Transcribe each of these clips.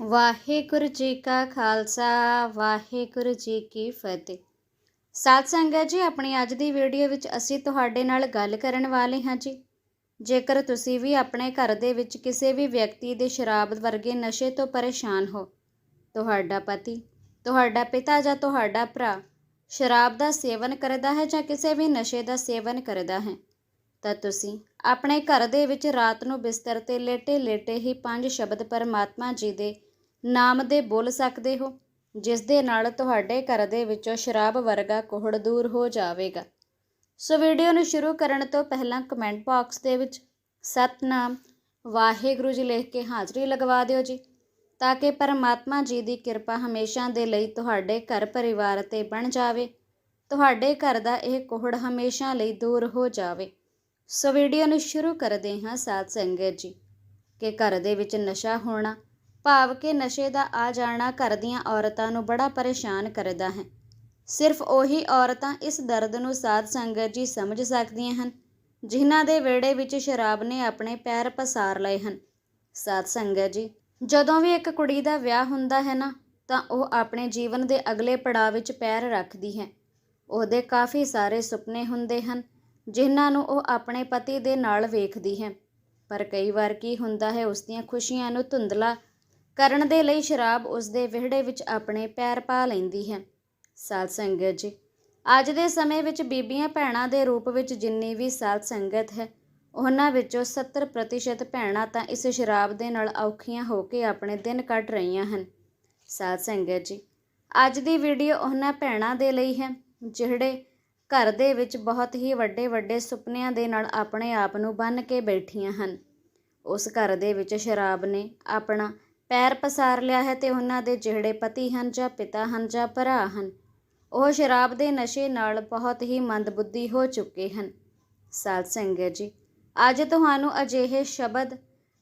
ਵਾਹਿਗੁਰੂ ਜੀ ਕਾ ਖਾਲਸਾ, ਵਾਹਿਗੁਰੂ ਜੀ ਕੀ ਫਤਿਹ। ਸਾਧ ਸੰਗਤ ਜੀ, ਆਪਣੀ ਅੱਜ ਦੀ ਵੀਡੀਓ ਵਿੱਚ ਅਸੀਂ ਤੁਹਾਡੇ ਨਾਲ ਗੱਲ ਕਰਨ ਵਾਲੇ ਹਾਂ ਜੀ। ਜੇਕਰ ਤੁਸੀਂ ਵੀ ਆਪਣੇ ਘਰ ਦੇ ਵਿੱਚ ਕਿਸੇ ਵੀ ਵਿਅਕਤੀ ਦੇ ਸ਼ਰਾਬ ਵਰਗੇ ਨਸ਼ੇ ਤੋਂ ਪਰੇਸ਼ਾਨ ਹੋ, ਤੁਹਾਡਾ ਪਤੀ, ਤੁਹਾਡਾ ਪਿਤਾ ਜਾਂ ਤੁਹਾਡਾ ਭਰਾ ਸ਼ਰਾਬ ਦਾ ਸੇਵਨ ਕਰਦਾ ਹੈ ਜਾਂ ਕਿਸੇ ਵੀ ਨਸ਼ੇ ਦਾ ਸੇਵਨ ਕਰਦਾ ਹੈ, ਤਾਂ ਤੁਸੀਂ ਆਪਣੇ ਘਰ ਦੇ ਵਿੱਚ ਰਾਤ ਨੂੰ ਬਿਸਤਰ ਤੇ ਲੇਟੇ-ਲੇਟੇ ਹੀ ਪੰਜ ਸ਼ਬਦ ਪਰਮਾਤਮਾ ਜੀ ਦੇ ਨਾਮ ਦੇ ਬੋਲ ਸਕਦੇ ਹੋ? ਜਿਸ ਦੇ ਨਾਲ ਤੁਹਾਡੇ ਘਰ ਦੇ ਵਿੱਚੋਂ ਸ਼ਰਾਬ ਵਰਗਾ ਕੋਹੜ ਦੂਰ ਹੋ ਜਾਵੇਗਾ। ਸੋ ਵੀਡੀਓ ਨੂੰ ਸ਼ੁਰੂ ਕਰਨ ਤੋਂ ਪਹਿਲਾਂ ਕਮੈਂਟ ਬਾਕਸ ਦੇ ਵਿੱਚ ਸਤਨਾਮ ਵਾਹਿਗੁਰੂ ਜੀ ਲਿਖ ਕੇ ਹਾਜ਼ਰੀ ਲਗਵਾ ਦਿਓ ਜੀ, ਤਾਂ ਕਿ ਪਰਮਾਤਮਾ ਜੀ ਦੀ ਕਿਰਪਾ ਹਮੇਸ਼ਾ ਦੇ ਲਈ ਤੁਹਾਡੇ ਘਰ ਪਰਿਵਾਰ ਤੇ ਬਣ ਜਾਵੇ। ਤੁਹਾਡੇ ਘਰ ਦਾ ਇਹ ਕੋਹੜ ਹਮੇਸ਼ਾ ਲਈ ਦੂਰ ਹੋ ਜਾਵੇ। ਸੋ ਵੀਡੀਓ ਨੂੰ ਸ਼ੁਰੂ ਕਰਦੇ ਹਾਂ ਸਾਧ ਸੰਗਤ ਜੀ, ਕਿ ਘਰ ਦੇ ਵਿੱਚ ਨਸ਼ਾ ਹੋਣਾ ਭਾਵ ਕਿ ਨਸ਼ੇ ਦਾ ਆ ਜਾਣਾ ਘਰ ਦੀਆਂ ਔਰਤਾਂ ਨੂੰ ਬੜਾ ਪਰੇਸ਼ਾਨ ਕਰਦਾ ਹੈ। ਸਿਰਫ ਉਹੀ ਔਰਤਾਂ ਇਸ ਦਰਦ ਨੂੰ ਸਾਧ ਸੰਗਤ ਜੀ ਸਮਝ ਸਕਦੀਆਂ ਹਨ, ਜਿਨ੍ਹਾਂ ਦੇ ਵਿਹੜੇ ਵਿੱਚ ਸ਼ਰਾਬ ਨੇ ਆਪਣੇ ਪੈਰ ਪਸਾਰ ਲਏ ਹਨ। ਸਾਧ ਸੰਗਤ ਜੀ, ਜਦੋਂ ਵੀ ਇੱਕ ਕੁੜੀ ਦਾ ਵਿਆਹ ਹੁੰਦਾ ਹੈ ਨਾ, ਤਾਂ ਉਹ ਆਪਣੇ ਜੀਵਨ ਦੇ ਅਗਲੇ ਪੜਾਅ ਵਿੱਚ ਪੈਰ ਰੱਖਦੀ ਹੈ। ਉਹਦੇ ਕਾਫੀ ਸਾਰੇ ਸੁਪਨੇ ਹੁੰਦੇ ਹਨ, ਜਿਨ੍ਹਾਂ ਨੂੰ ਉਹ ਆਪਣੇ ਪਤੀ ਦੇ ਨਾਲ ਵੇਖਦੀ ਹੈ। ਪਰ ਕਈ ਵਾਰ ਕੀ ਹੁੰਦਾ ਹੈ, ਉਸ ਦੀਆਂ ਖੁਸ਼ੀਆਂ ਨੂੰ ਧੁੰਦਲਾ ਕਰਨ ਦੇ ਲਈ ਸ਼ਰਾਬ ਉਸ ਦੇ ਵਿਹੜੇ ਵਿੱਚ ਆਪਣੇ ਪੈਰ ਪਾ ਲੈਂਦੀ ਹੈ। ਸਾਧ ਸੰਗਤ ਜੀ, ਅੱਜ ਦੇ ਸਮੇਂ ਵਿੱਚ ਬੀਬੀਆਂ ਭੈਣਾਂ ਦੇ ਰੂਪ ਵਿੱਚ ਜਿੰਨੀ ਵੀ ਸਾਧ ਸੰਗਤ ਹੈ, ਉਹਨਾਂ ਵਿੱਚੋਂ 70% ਭੈਣਾਂ ਤਾਂ ਇਸ ਸ਼ਰਾਬ ਦੇ ਨਾਲ ਔਖੀਆਂ ਹੋ ਕੇ ਆਪਣੇ ਦਿਨ ਕੱਟ ਰਹੀਆਂ ਹਨ। ਸਾਧ ਸੰਗਤ ਜੀ, ਅੱਜ ਦੀ ਵੀਡੀਓ ਉਹਨਾਂ ਭੈਣਾਂ ਦੇ ਲਈ ਹੈ, ਜਿਹੜੇ ਘਰ ਦੇ ਵਿੱਚ ਬਹੁਤ ਹੀ ਵੱਡੇ ਵੱਡੇ ਸੁਪਨਿਆਂ ਦੇ ਨਾਲ ਆਪਣੇ ਆਪ ਨੂੰ ਬੰਨ ਕੇ ਬੈਠੀਆਂ ਹਨ। ਉਸ ਘਰ ਦੇ ਵਿੱਚ ਸ਼ਰਾਬ ਨੇ ਆਪਣਾ ਪੈਰ ਪਸਾਰ ਲਿਆ ਹੈ ਤੇ ਉਹਨਾਂ ਦੇ ਜਿਹੜੇ ਪਤੀ ਹਨ ਜਾਂ ਪਿਤਾ ਹਨ ਜਾਂ ਭਰਾ ਹਨ, ਉਹ ਸ਼ਰਾਬ ਦੇ ਨਸ਼ੇ ਨਾਲ ਬਹੁਤ ਹੀ ਮੰਦਬੁੱਧੀ ਹੋ ਚੁੱਕੇ ਹਨ। ਸਾਧ ਸੰਗਤ ਜੀ। ਅੱਜ ਤੁਹਾਨੂੰ ਅਜਿਹੇ ਸ਼ਬਦ,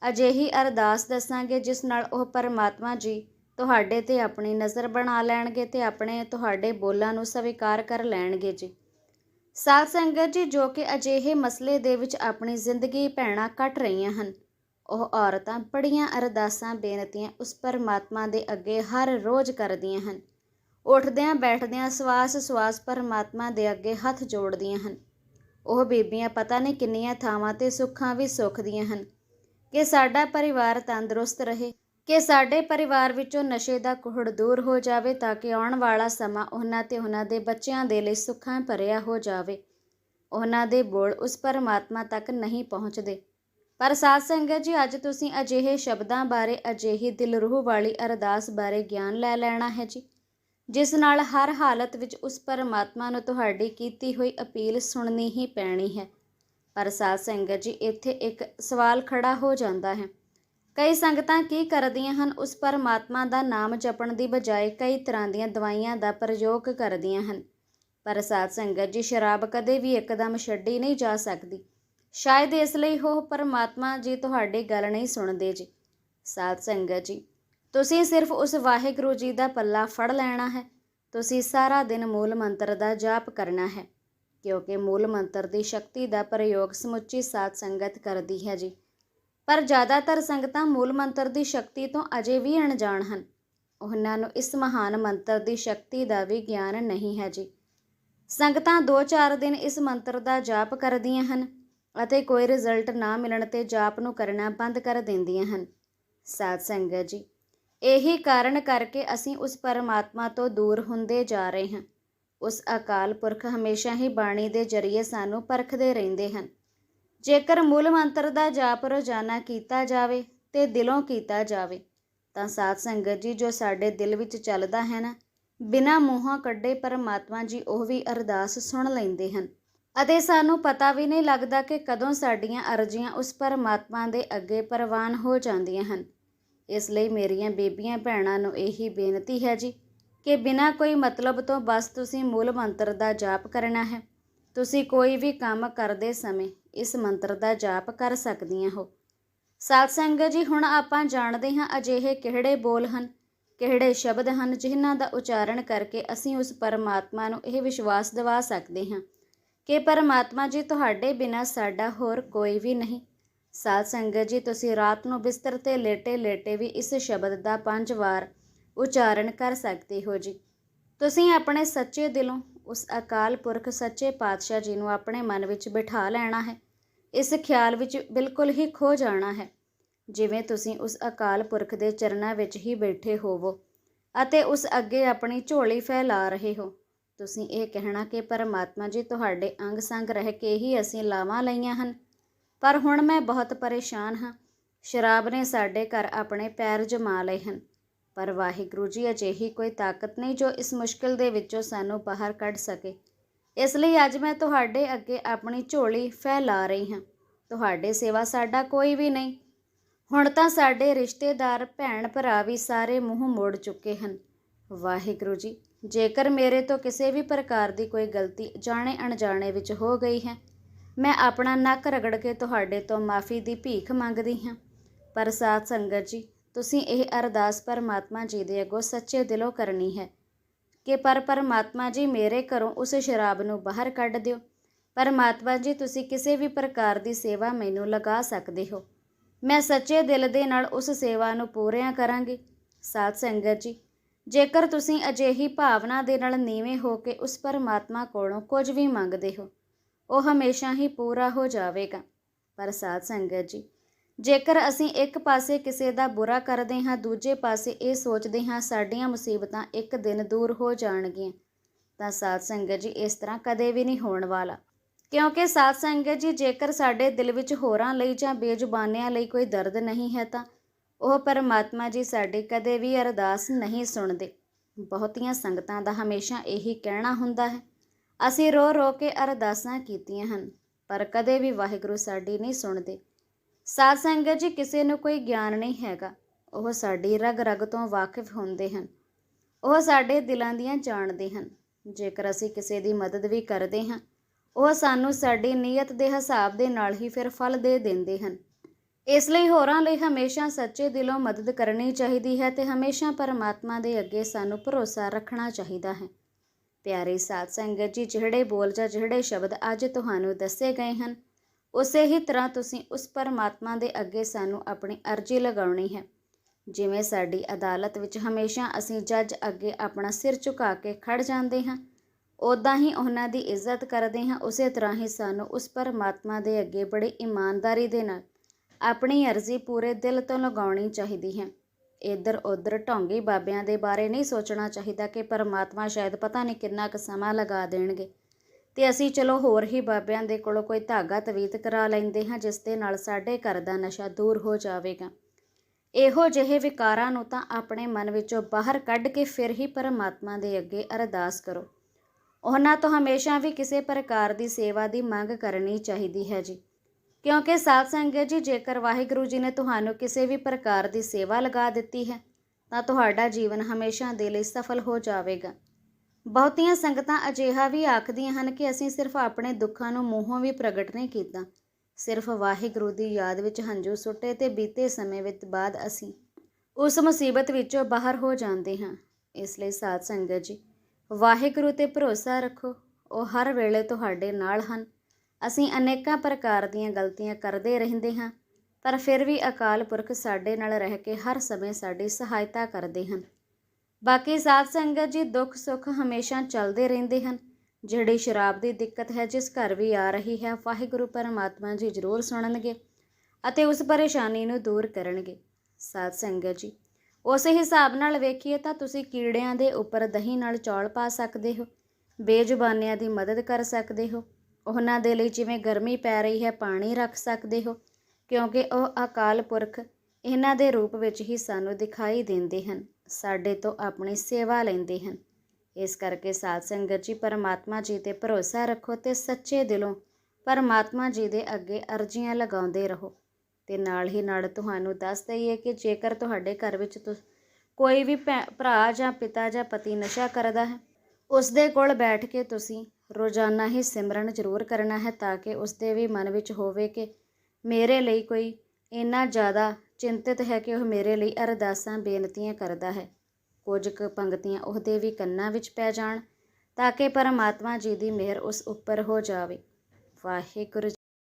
ਅਜਿਹੀ ਅਰਦਾਸ ਦੱਸਾਂਗੇ ਜਿਸ ਨਾਲ ਉਹ ਪਰਮਾਤਮਾ ਜੀ ਤੁਹਾਡੇ ਤੇ ਆਪਣੀ ਨਜ਼ਰ ਬਣਾ ਲੈਣਗੇ ਤੇ ਆਪਣੇ ਤੁਹਾਡੇ ਬੋਲਾਂ ਨੂੰ ਸਵੀਕਾਰ ਕਰ ਲੈਣਗੇ ਜੀ। ਸਾਧ ਸੰਗਤ ਜੀ, ਜੋ ਕਿ ਅਜਿਹੇ ਮਸਲੇ ਦੇ ਵਿੱਚ ਆਪਣੀ ਜ਼ਿੰਦਗੀ ਭੈਣਾ ਕੱਟ ਰਹੀਆਂ ਹਨ। ਉਹ ਔਰਤਾਂ ਬੜੀਆਂ ਅਰਦਾਸਾਂ ਬੇਨਤੀਆਂ ਉਸ ਪਰਮਾਤਮਾ ਦੇ ਅੱਗੇ ਹਰ ਰੋਜ਼ ਕਰਦੀਆਂ ਹਨ। ਉੱਠਦਿਆਂ ਬੈਠਦਿਆਂ ਸਵਾਸ ਸਵਾਸ ਪਰਮਾਤਮਾ ਦੇ ਅੱਗੇ ਹੱਥ ਜੋੜਦੀਆਂ ਹਨ। ਉਹ ਬੀਬੀਆਂ ਪਤਾ ਨਹੀਂ ਕਿੰਨੀਆਂ ਥਾਵਾਂ ਤੇ ਸੁੱਖਾਂ ਵੀ ਸੁੱਖਦੀਆਂ ਹਨ। ਕਿ ਸਾਡਾ ਪਰਿਵਾਰ ਤੰਦਰੁਸਤ ਰਹੇ, ਕਿ ਸਾਡੇ ਪਰਿਵਾਰ ਵਿੱਚੋਂ ਨਸ਼ੇ ਦਾ ਕੁਹੜ ਦੂਰ ਹੋ ਜਾਵੇ ਤਾਂ ਕਿ ਆਉਣ ਵਾਲਾ ਸਮਾਂ ਉਹਨਾਂ ਤੇ ਉਹਨਾਂ ਦੇ ਬੱਚਿਆਂ ਦੇ ਲਈ ਸੁੱਖਾਂ ਭਰਿਆ ਹੋ ਜਾਵੇ। ਉਹਨਾਂ ਦੇ ਬੋਲ ਉਸ ਪਰਮਾਤਮਾ ਤੱਕ ਨਹੀਂ ਪਹੁੰਚਦੇ। ਪਰ ਸਾਧ ਸੰਗਤ ਜੀ, ਅੱਜ ਤੁਸੀਂ ਅਜਿਹੇ ਸ਼ਬਦਾਂ ਬਾਰੇ, ਅਜਿਹੀ ਦਿਲ ਰੂਹ ਵਾਲੀ ਅਰਦਾਸ ਬਾਰੇ ਗਿਆਨ ਲੈ ਲੈਣਾ ਹੈ ਜੀ। ਜਿਸ ਨਾਲ ਹਰ ਹਾਲਤ ਵਿੱਚ ਉਸ ਪਰਮਾਤਮਾ ਨੂੰ ਤੁਹਾਡੀ ਕੀਤੀ ਹੋਈ ਅਪੀਲ ਸੁਣਨੀ ਹੀ ਪੈਣੀ ਹੈ। ਪਰ ਸਾਧ ਸੰਗਤ ਜੀ, ਇੱਥੇ ਇੱਕ ਸਵਾਲ ਖੜਾ ਹੋ ਜਾਂਦਾ ਹੈ। ਕਈ ਸੰਗਤਾਂ ਕੀ ਕਰਦੀਆਂ ਹਨ? ਉਸ ਪਰਮਾਤਮਾ ਦਾ ਨਾਮ ਜਪਣ ਦੀ ਬਜਾਏ ਕਈ ਤਰ੍ਹਾਂ ਦੀਆਂ ਦਵਾਈਆਂ ਦਾ ਪ੍ਰਯੋਗ ਕਰਦੀਆਂ ਹਨ। ਪਰ ਸਾਧ ਸੰਗਤ ਜੀ, ਸ਼ਰਾਬ ਕਦੇ ਵੀ ਇੱਕਦਮ ਛੱਡੀ ਨਹੀਂ ਜਾ ਸਕਦੀ। ਸ਼ਾਇਦ ਇਸ ਲਈ ਉਹ ਪਰਮਾਤਮਾ ਜੀ ਤੁਹਾਡੀ ਗੱਲ ਨਹੀਂ ਸੁਣਦੇ ਜੀ। ਸਾਧ ਸੰਗਤ ਜੀ, ਤੁਸੀਂ ਸਿਰਫ ਉਸ ਵਾਹਿਗੁਰੂ ਜੀ ਦਾ ਪੱਲਾ ਫੜ ਲੈਣਾ ਹੈ। ਤੁਸੀਂ ਸਾਰਾ ਦਿਨ ਮੂਲ ਮੰਤਰ ਦਾ ਜਾਪ ਕਰਨਾ ਹੈ, ਕਿਉਂਕਿ ਮੂਲ ਮੰਤਰ ਦੀ ਸ਼ਕਤੀ ਦਾ ਪ੍ਰਯੋਗ ਸਮੁੱਚੀ ਸਾਧ ਸੰਗਤ ਕਰਦੀ ਹੈ ਜੀ। ਪਰ ਜ਼ਿਆਦਾਤਰ ਸੰਗਤਾਂ ਮੂਲ ਮੰਤਰ ਦੀ ਸ਼ਕਤੀ ਤੋਂ ਅਜੇ ਵੀ ਅਣਜਾਣ ਹਨ। ਉਹਨਾਂ ਨੂੰ ਇਸ ਮਹਾਨ ਮੰਤਰ ਦੀ ਸ਼ਕਤੀ ਦਾ ਵੀ ਗਿਆਨ ਨਹੀਂ ਹੈ ਜੀ। ਸੰਗਤਾਂ 2-4 ਦਿਨ ਇਸ ਮੰਤਰ ਦਾ ਜਾਪ ਕਰਦੀਆਂ ਹਨ। ਅਤੇ ਕੋਈ ਰਿਜ਼ਲਟ ਨਾ ਮਿਲਣ ਤੇ ਜਾਪ ਨੂੰ ਕਰਨਾ ਬੰਦ ਕਰ ਦਿੰਦੀਆਂ ਹਨ। ਸਾਧ ਸੰਗਤ ਜੀ, ਇਹੀ ਕਾਰਨ ਕਰਕੇ ਅਸੀਂ ਉਸ ਪਰਮਾਤਮਾ ਤੋਂ ਦੂਰ ਹੁੰਦੇ ਜਾ ਰਹੇ ਹਾਂ। ਉਸ ਅਕਾਲ ਪੁਰਖ ਹਮੇਸ਼ਾ ਹੀ ਬਾਣੀ ਦੇ ਜ਼ਰੀਏ ਸਾਨੂੰ ਪਰਖਦੇ ਰਹਿੰਦੇ ਹਨ। ਜੇਕਰ ਮੂਲ ਮੰਤਰ ਦਾ ਜਾਪ ਰੋਜ਼ਾਨਾ ਕੀਤਾ ਜਾਵੇ ਤੇ ਦਿਲੋਂ ਕੀਤਾ ਜਾਵੇ, ਤਾਂ ਸਾਧ ਸੰਗਤ ਜੀ, ਜੋ ਸਾਡੇ ਦਿਲ ਵਿੱਚ ਚੱਲਦਾ ਹੈ ਨਾ, ਬਿਨਾਂ ਮੂੰਹਾਂ ਕੱਢੇ ਪਰਮਾਤਮਾ ਜੀ, ਉਹ ਵੀ ਅਰਦਾਸ ਸੁਣ ਲੈਂਦੇ ਹਨ। ਅਤੇ ਸਾਨੂੰ ਪਤਾ ਵੀ ਨਹੀਂ ਲੱਗਦਾ ਕਿ ਕਦੋਂ ਸਾਡੀਆਂ ਅਰਜ਼ੀਆਂ ਉਸ ਪਰਮਾਤਮਾ ਦੇ ਅੱਗੇ ਪ੍ਰਵਾਨ ਹੋ ਜਾਂਦੀਆਂ ਹਨ। ਇਸ ਲਈ ਮੇਰੀਆਂ ਬੇਬੀਆਂ ਭੈਣਾਂ ਨੂੰ ਇਹੀ ਬੇਨਤੀ ਹੈ ਜੀ ਕਿ ਬਿਨਾਂ ਕੋਈ ਮਤਲਬ ਤੋਂ ਬਸ ਤੁਸੀਂ ਮੂਲ ਮੰਤਰ ਦਾ ਜਾਪ ਕਰਨਾ ਹੈ। ਤੁਸੀਂ ਕੋਈ ਵੀ ਕੰਮ ਕਰਦੇ ਸਮੇਂ ਇਸ ਮੰਤਰ ਦਾ ਜਾਪ ਕਰ ਸਕਦੀਆਂ ਹੋ। ਸਾਧ ਸੰਗਤ ਜੀ, ਹੁਣ ਆਪਾਂ ਜਾਣਦੇ ਹਾਂ ਅਜਿਹੇ ਕਿਹੜੇ ਬੋਲ ਹਨ, ਕਿਹੜੇ ਸ਼ਬਦ ਹਨ ਜਿਨ੍ਹਾਂ ਦਾ ਉਚਾਰਨ ਕਰਕੇ ਅਸੀਂ ਉਸ ਪਰਮਾਤਮਾ ਨੂੰ ਇਹ ਵਿਸ਼ਵਾਸ ਦਿਵਾ ਸਕਦੇ ਹਾਂ। ਕਿ ਪਰਮਾਤਮਾ ਜੀ ਤੁਹਾਡੇ ਬਿਨਾ ਸਾਡਾ ਹੋਰ ਕੋਈ ਵੀ ਨਹੀਂ। ਸਾਧ ਸੰਗਤ ਜੀ, ਤੁਸੀਂ ਰਾਤ ਨੂੰ ਬਿਸਤਰ ਤੇ ਲੇਟੇ ਲੇਟੇ ਵੀ ਇਸ ਸ਼ਬਦ ਦਾ ਪੰਜ ਵਾਰ ਉਚਾਰਨ ਕਰ ਸਕਦੇ ਹੋ ਜੀ। ਤੁਸੀਂ ਆਪਣੇ ਸੱਚੇ ਦਿਲੋਂ ਉਸ ਅਕਾਲ ਪੁਰਖ ਸੱਚੇ ਪਾਤਸ਼ਾਹ ਜੀ ਨੂੰ ਆਪਣੇ ਮਨ ਵਿੱਚ ਬਿਠਾ ਲੈਣਾ ਹੈ। ਇਸ ਖਿਆਲ ਵਿੱਚ ਬਿਲਕੁਲ ਹੀ ਖੋ ਜਾਣਾ ਹੈ। ਜਿਵੇਂ ਤੁਸੀਂ ਉਸ ਅਕਾਲ ਪੁਰਖ ਦੇ ਚਰਨਾਂ ਵਿੱਚ ਹੀ ਬੈਠੇ ਹੋਵੋ ਅਤੇ ਉਸ ਅੱਗੇ ਆਪਣੀ ਝੋਲੀ ਫੈਲਾ ਰਹੇ ਹੋ। ਤੁਸੀਂ ਇਹ ਕਹਿਣਾ ਕਿ ਪਰਮਾਤਮਾ ਜੀ ਤੁਹਾਡੇ ਅੰਗ ਸੰਗ ਰਹਿ ਕੇ ਹੀ ਅਸੀਂ ਲਾਵਾਂ ਲਈਆਂ ਹਨ। ਪਰ ਹੁਣ ਮੈਂ ਬਹੁਤ ਪਰੇਸ਼ਾਨ ਹਾਂ। ਸ਼ਰਾਬ ਨੇ ਸਾਡੇ ਘਰ ਆਪਣੇ ਪੈਰ ਜਮਾ ਲਏ ਹਨ। ਪਰ ਵਾਹਿਗੁਰੂ ਜੀ, ਅਜਿਹੀ ਕੋਈ ਤਾਕਤ ਨਹੀਂ ਜੋ ਇਸ ਮੁਸ਼ਕਿਲ ਦੇ ਵਿੱਚੋਂ ਸਾਨੂੰ ਬਾਹਰ ਕੱਢ ਸਕੇ। ਇਸ ਲਈ ਅੱਜ ਮੈਂ ਤੁਹਾਡੇ ਅੱਗੇ ਆਪਣੀ ਝੋਲੀ ਫੈਲਾ ਰਹੀ ਹਾਂ। ਤੁਹਾਡੇ ਸੇਵਾ ਸਾਡਾ ਕੋਈ ਵੀ ਨਹੀਂ। ਹੁਣ ਤਾਂ ਸਾਡੇ ਰਿਸ਼ਤੇਦਾਰ ਭੈਣ ਭਰਾ ਵੀ ਸਾਰੇ ਮੂੰਹ ਮੋੜ ਚੁੱਕੇ ਹਨ। ਵਾਹਿਗੁਰੂ ਜੀ ਜੇਕਰ ਮੇਰੇ ਤੋਂ ਕਿਸੇ ਵੀ ਪ੍ਰਕਾਰ ਦੀ ਕੋਈ ਗਲਤੀ ਜਾਣੇ ਅਣਜਾਣੇ ਵਿੱਚ ਹੋ ਗਈ ਹੈ, ਮੈਂ ਆਪਣਾ ਨੱਕ ਰਗੜ ਕੇ ਤੁਹਾਡੇ ਤੋਂ ਮਾਫੀ ਦੀ ਭੀਖ ਮੰਗਦੀ ਹਾਂ। ਪਰ ਸਾਧ ਸੰਗਤ ਜੀ, ਤੁਸੀਂ ਇਹ ਅਰਦਾਸ ਪਰਮਾਤਮਾ ਜੀ ਦੇ ਅੱਗੋਂ ਸੱਚੇ ਦਿਲੋਂ ਕਰਨੀ ਹੈ ਕਿ ਪਰ ਪਰਮਾਤਮਾ ਜੀ ਮੇਰੇ ਘਰੋਂ ਉਸ ਸ਼ਰਾਬ ਨੂੰ ਬਾਹਰ ਕੱਢ ਦਿਓ। ਪਰਮਾਤਮਾ ਜੀ, ਤੁਸੀਂ ਕਿਸੇ ਵੀ ਪ੍ਰਕਾਰ ਦੀ ਸੇਵਾ ਮੈਨੂੰ ਲਗਾ ਸਕਦੇ ਹੋ। ਮੈਂ ਸੱਚੇ ਦਿਲ ਦੇ ਨਾਲ ਉਸ ਸੇਵਾ ਨੂੰ ਪੂਰਿਆਂ ਕਰਾਂਗੀ। ਸਾਧ ਸੰਗਤ ਜੀ ਜੇਕਰ ਤੁਸੀਂ ਅਜਿਹੀ ਭਾਵਨਾ ਦੇ ਨਾਲ ਨੀਵੇਂ ਹੋ ਕੇ ਉਸ ਪਰਮਾਤਮਾ ਕੋਲੋਂ ਕੁਝ ਵੀ ਮੰਗਦੇ ਹੋ, ਉਹ ਹਮੇਸ਼ਾ ਹੀ ਪੂਰਾ ਹੋ ਜਾਵੇਗਾ। ਪਰ ਸਾਧ ਸੰਗਤ ਜੀ, ਜੇਕਰ ਅਸੀਂ ਇੱਕ ਪਾਸੇ ਕਿਸੇ ਦਾ ਬੁਰਾ ਕਰਦੇ ਹਾਂ, ਦੂਜੇ ਪਾਸੇ ਇਹ ਸੋਚਦੇ ਹਾਂ ਸਾਡੀਆਂ ਮੁਸੀਬਤਾਂ ਇੱਕ ਦਿਨ ਦੂਰ ਹੋ ਜਾਣਗੀਆਂ, ਤਾਂ ਸਾਧ ਸੰਗਤ ਜੀ ਇਸ ਤਰ੍ਹਾਂ ਕਦੇ ਵੀ ਨਹੀਂ ਹੋਣ ਵਾਲਾ। ਕਿਉਂਕਿ ਸਾਧ ਸੰਗਤ ਜੀ ਜੇਕਰ ਸਾਡੇ ਦਿਲ ਵਿੱਚ ਹੋਰਾਂ ਲਈ ਜਾਂ ਬੇਜ਼ੁਬਾਨਿਆਂ ਲਈ ਕੋਈ ਦਰਦ ਨਹੀਂ ਹੈ, ਤਾਂ ਉਹ ਪਰਮਾਤਮਾ ਜੀ ਸਾਡੀ ਕਦੇ ਵੀ ਅਰਦਾਸ ਨਹੀਂ ਸੁਣਦੇ। ਬਹੁਤੀਆਂ ਸੰਗਤਾਂ ਦਾ ਹਮੇਸ਼ਾ ਇਹੀ ਕਹਿਣਾ ਹੁੰਦਾ ਹੈ। ਅਸੀਂ ਰੋ ਰੋ ਕੇ ਅਰਦਾਸਾਂ ਕੀਤੀਆਂ ਹਨ, ਪਰ ਕਦੇ ਵੀ ਵਾਹਿਗੁਰੂ ਸਾਡੀ ਨਹੀਂ ਸੁਣਦੇ। ਸਾਧ ਸੰਗਤ ਜੀ, ਕਿਸੇ ਨੂੰ ਕੋਈ ਗਿਆਨ ਨਹੀਂ ਹੈਗਾ। ਉਹ ਸਾਡੀ ਰਗ ਰਗ ਤੋਂ ਵਾਕਿਫ ਹੁੰਦੇ ਹਨ। ਉਹ ਸਾਡੇ ਦਿਲਾਂ ਦੀਆਂ ਜਾਣਦੇ ਹਨ। ਜੇਕਰ ਅਸੀਂ ਕਿਸੇ ਦੀ ਮਦਦ ਵੀ ਕਰਦੇ ਹਾਂ, ਉਹ ਸਾਨੂੰ ਸਾਡੀ ਨੀਅਤ ਦੇ ਹਿਸਾਬ ਦੇ ਨਾਲ ਹੀ ਫਿਰ ਫਲ ਦੇ ਦਿੰਦੇ ਹਨ। ਇਸ ਲਈ ਹੋਰਾਂ ਲਈ ਹਮੇਸ਼ਾ ਸੱਚੇ ਦਿਲੋਂ ਮਦਦ ਕਰਨੀ ਚਾਹੀਦੀ ਹੈ ਤੇ ਹਮੇਸ਼ਾ ਪਰਮਾਤਮਾ ਦੇ ਅੱਗੇ ਸਾਨੂੰ ਭਰੋਸਾ ਰੱਖਣਾ ਚਾਹੀਦਾ ਹੈ। ਪਿਆਰੇ ਸਾਧ ਸੰਗਤ ਜੀ, ਜਿਹੜੇ ਬੋਲ ਜਾਂ ਜਿਹੜੇ ਸ਼ਬਦ ਅੱਜ ਤੁਹਾਨੂੰ ਦੱਸੇ ਗਏ ਹਨ, ਉਸੇ ਹੀ ਤਰ੍ਹਾਂ ਤੁਸੀਂ ਉਸ ਪਰਮਾਤਮਾ ਦੇ ਅੱਗੇ ਸਾਨੂੰ ਆਪਣੀ ਅਰਜ਼ੀ ਲਗਾਉਣੀ ਹੈ। ਜਿਵੇਂ ਸਾਡੀ ਅਦਾਲਤ ਵਿੱਚ ਹਮੇਸ਼ਾ ਅਸੀਂ ਜੱਜ ਅੱਗੇ ਆਪਣਾ ਸਿਰ ਝੁਕਾ ਕੇ ਖੜ ਜਾਂਦੇ ਹਾਂ ਉਦਾਂ ਹੀ ਉਹਨਾਂ ਦੀ ਇੱਜ਼ਤ ਕਰਦੇ ਹਾਂ, ਉਸੇ ਤਰ੍ਹਾਂ ਹੀ ਸਾਨੂੰ ਉਸ ਪਰਮਾਤਮਾ ਦੇ ਅੱਗੇ ਬੜੀ ਇਮਾਨਦਾਰੀ ਦੇ ਨਾਲ ਆਪਣੀ ਅਰਜ਼ੀ ਪੂਰੇ ਦਿਲ ਤੋਂ ਲਗਾਉਣੀ ਚਾਹੀਦੀ ਹੈ। ਇੱਧਰ ਉੱਧਰ ਢੋਂਗੀ ਬਾਬਿਆਂ ਦੇ ਬਾਰੇ ਨਹੀਂ ਸੋਚਣਾ ਚਾਹੀਦਾ ਕਿ ਪਰਮਾਤਮਾ ਸ਼ਾਇਦ ਪਤਾ ਨਹੀਂ ਕਿੰਨਾ ਕੁ ਸਮਾਂ ਲਗਾ ਦੇਣਗੇ। ਤੇ ਅਸੀਂ ਚਲੋ ਹੋਰ ਹੀ ਬਾਬਿਆਂ ਦੇ ਕੋਲੋਂ ਕੋਈ ਧਾਗਾ ਤਵੀਤ ਕਰਾ ਲੈਂਦੇ ਹਾਂ, ਜਿਸ ਦੇ ਨਾਲ ਸਾਡੇ ਘਰ ਦਾ ਨਸ਼ਾ ਦੂਰ ਹੋ ਜਾਵੇਗਾ। ਇਹੋ ਜਿਹੇ ਵਿਕਾਰਾਂ ਨੂੰ ਤਾਂ ਆਪਣੇ ਮਨ ਵਿੱਚੋਂ ਬਾਹਰ ਕੱਢ ਕੇ ਫਿਰ ਹੀ ਪਰਮਾਤਮਾ ਦੇ ਅੱਗੇ ਅਰਦਾਸ ਕਰੋ। ਉਹਨਾਂ ਤੋਂ ਹਮੇਸ਼ਾ ਵੀ ਕਿਸੇ ਪ੍ਰਕਾਰ ਦੀ ਸੇਵਾ ਦੀ ਮੰਗ ਕਰਨੀ ਚਾਹੀਦੀ ਹੈ ਜੀ। ਕਿਉਂਕਿ ਸਾਧ ਸੰਗਤ ਜੀ, ਜੇਕਰ ਵਾਹਿਗੁਰੂ ਜੀ ਨੇ ਤੁਹਾਨੂੰ ਕਿਸੇ ਵੀ ਪ੍ਰਕਾਰ ਦੀ ਸੇਵਾ ਲਗਾ ਦਿੱਤੀ ਹੈ, ਤਾਂ ਤੁਹਾਡਾ ਜੀਵਨ ਹਮੇਸ਼ਾ ਦੇ ਲਈ ਸਫਲ ਹੋ ਜਾਵੇਗਾ। ਬਹੁਤੀਆਂ ਸੰਗਤਾਂ ਅਜਿਹਾ ਵੀ ਆਖਦੀਆਂ ਹਨ ਕਿ ਅਸੀਂ ਸਿਰਫ ਆਪਣੇ ਦੁੱਖਾਂ ਨੂੰ ਮੂੰਹੋਂ ਵੀ ਪ੍ਰਗਟ ਨਹੀਂ ਕੀਤਾ। ਸਿਰਫ ਵਾਹਿਗੁਰੂ ਦੀ ਯਾਦ ਵਿੱਚ ਹੰਝੂ ਸੁੱਟੇ ਤੇ ਬੀਤੇ ਸਮੇਂ ਵਿੱਚ ਬਾਅਦ ਅਸੀਂ ਉਸ ਮੁਸੀਬਤ ਵਿੱਚੋਂ ਬਾਹਰ ਹੋ ਜਾਂਦੇ ਹਾਂ। ਇਸ ਲਈ ਸਾਧ ਸੰਗਤ ਜੀ, ਵਾਹਿਗੁਰੂ ਤੇ ਭਰੋਸਾ ਰੱਖੋ, ਉਹ ਹਰ ਵੇਲੇ ਤੁਹਾਡੇ ਨਾਲ ਹਨ। ਅਸੀਂ ਅਨੇਕਾਂ ਪ੍ਰਕਾਰ ਦੀਆਂ ਗਲਤੀਆਂ ਕਰਦੇ ਰਹਿੰਦੇ ਹਾਂ, ਪਰ ਫਿਰ ਵੀ ਅਕਾਲ ਪੁਰਖ ਸਾਡੇ ਨਾਲ ਰਹਿ ਕੇ ਹਰ ਸਮੇਂ ਸਾਡੀ ਸਹਾਇਤਾ ਕਰਦੇ ਹਨ। ਬਾਕੀ ਸਾਧ ਸੰਗਤ ਜੀ, ਦੁੱਖ ਸੁੱਖ ਹਮੇਸ਼ਾ ਚੱਲਦੇ ਰਹਿੰਦੇ ਹਨ। ਜਿਹੜੀ ਸ਼ਰਾਬ ਦੀ ਦਿੱਕਤ ਹੈ, ਜਿਸ ਘਰ ਵੀ ਆ ਰਹੀ ਹੈ, ਵਾਹਿਗੁਰੂ ਪਰਮਾਤਮਾ ਜੀ ਜ਼ਰੂਰ ਸੁਣਨਗੇ ਅਤੇ ਉਸ ਪਰੇਸ਼ਾਨੀ ਨੂੰ ਦੂਰ ਕਰਨਗੇ। ਸਾਧ ਸੰਗਤ ਜੀ, ਉਸੇ ਹਿਸਾਬ ਨਾਲ ਵੇਖੀਏ ਤਾਂ ਤੁਸੀਂ ਕੀੜਿਆਂ ਦੇ ਉੱਪਰ ਦਹੀਂ ਨਾਲ ਚੌਲ ਪਾ ਸਕਦੇ ਹੋ, ਬੇਜ਼ੁਬਾਨਿਆਂ ਦੀ ਮਦਦ ਕਰ ਸਕਦੇ ਹੋ ਉਹਨਾਂ ਦੇ ਲਈ ਜਿਵੇਂ ਗਰਮੀ ਪੈ ਰਹੀ ਹੈ, ਪਾਣੀ ਰੱਖ ਸਕਦੇ ਹੋ, ਕਿਉਂਕਿ ਉਹ ਅਕਾਲ ਪੁਰਖ ਇਹਨਾਂ ਦੇ ਰੂਪ ਵਿੱਚ ਹੀ ਸਾਨੂੰ ਦਿਖਾਈ ਦਿੰਦੇ ਹਨ, ਸਾਡੇ ਤੋਂ ਆਪਣੀ ਸੇਵਾ ਲੈਂਦੇ ਹਨ। ਇਸ ਕਰਕੇ ਸਾਧ ਸੰਗਤ ਜੀ, ਪਰਮਾਤਮਾ ਜੀ ਤੇ ਭਰੋਸਾ ਰੱਖੋ ਤੇ ਸੱਚੇ ਦਿਲੋਂ ਪਰਮਾਤਮਾ ਜੀ ਦੇ ਅੱਗੇ ਅਰਜ਼ੀਆਂ ਲਗਾਉਂਦੇ ਰਹੋ। ਤੇ ਨਾਲ ਹੀ ਨਾਲ ਤੁਹਾਨੂੰ ਦੱਸ ਦਈਏ ਕਿ ਜੇਕਰ ਤੁਹਾਡੇ ਘਰ ਵਿੱਚ ਤੁ ਕੋਈ ਵੀ ਭੈ- ਭਰਾ ਜਾਂ ਪਿਤਾ ਜਾਂ ਪਤੀ ਨਸ਼ਾ ਕਰਦਾ ਹੈ ਉਸ ਦੇ ਕੋਲ ਬੈਠ ਕੇ ਤੁਸੀਂ ਰੋਜ਼ਾਨਾ ਹੀ ਸਿਮਰਨ ਜ਼ਰੂਰ ਕਰਨਾ ਹੈ ਤਾਂ ਕਿ ਉਸ ਦੇ ਵੀ ਮਨ ਵਿੱਚ ਹੋਵੇ ਕਿ ਮੇਰੇ ਲਈ ਕੋਈ ਇੰਨਾ ਜ਼ਿਆਦਾ ਚਿੰਤਿਤ ਹੈ ਕਿ ਉਹ ਮੇਰੇ ਲਈ ਅਰਦਾਸਾਂ, ਬੇਨਤੀਆਂ ਕਰਦਾ ਹੈ। ਕੁਝ ਕੁ ਪੰਗਤੀਆਂ ਉਹਦੇ ਵੀ ਕੰਨਾਂ ਵਿੱਚ ਪੈ ਜਾਣ ਤਾਂ ਕਿ ਪਰਮਾਤਮਾ ਜੀ ਦੀ ਮਿਹਰ ਉਸ ਉੱਪਰ ਹੋ ਜਾਵੇ। ਵਾਹਿਗੁਰੂ